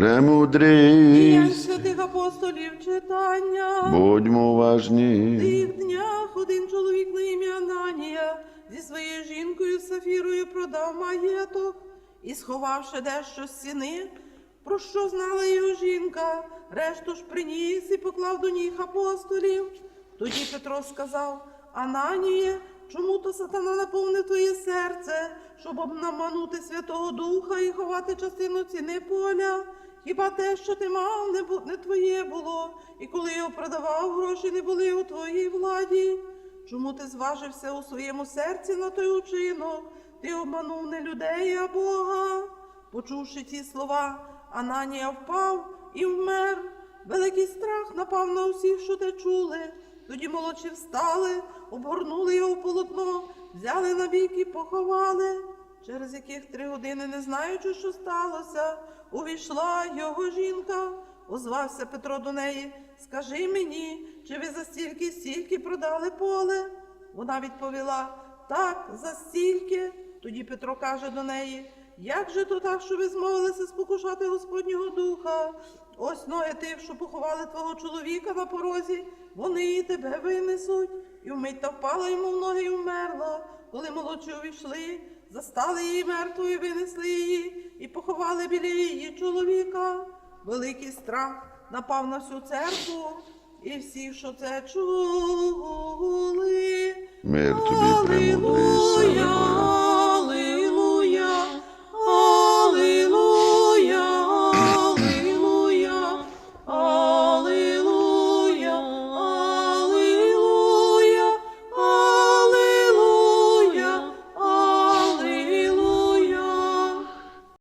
Премудрий, Діянь святих апостолів читання. будьмо В тих днях один чоловік на ім'я Ананія зі своєю жінкою Сафірою продав маєток і, сховавши дещо з стіни, про що знала його жінка, решту ж приніс і поклав до ніг апостолів. Тоді Петро сказав: Ананіє, чому то сатана наповнив твоє серце, щоб обнаманути Святого Духа і ховати частину ціни поля? Хіба те, що ти мав, не, бу- не твоє було, і коли його продавав, гроші не були у твоїй владі? Чому ти зважився у своєму серці на той учинок? Ти обманув не людей, а Бога. Почувши ці слова, Ананія впав і вмер. Великий страх напав на усіх, що те чули. Тоді молодші встали, обгорнули його в полотно, взяли на бік і поховали. Через яких три години, не знаючи, що сталося, увійшла його жінка. Озвався Петро до неї. Скажи мені, чи ви за стільки стільки продали поле? Вона відповіла так, за стільки. Тоді Петро каже до неї: Як же то так, що ви змовилися спокушати Господнього Духа? Ось ноги тих, що поховали твого чоловіка на порозі, вони і тебе винесуть. І вмить та впала йому в ноги і вмерла. Коли молодші увійшли, застали її мертвою, винесли її і поховали біля її чоловіка. Великий страх напав на всю церкву, і всі, що це чули. Мир тобі, Алілуя!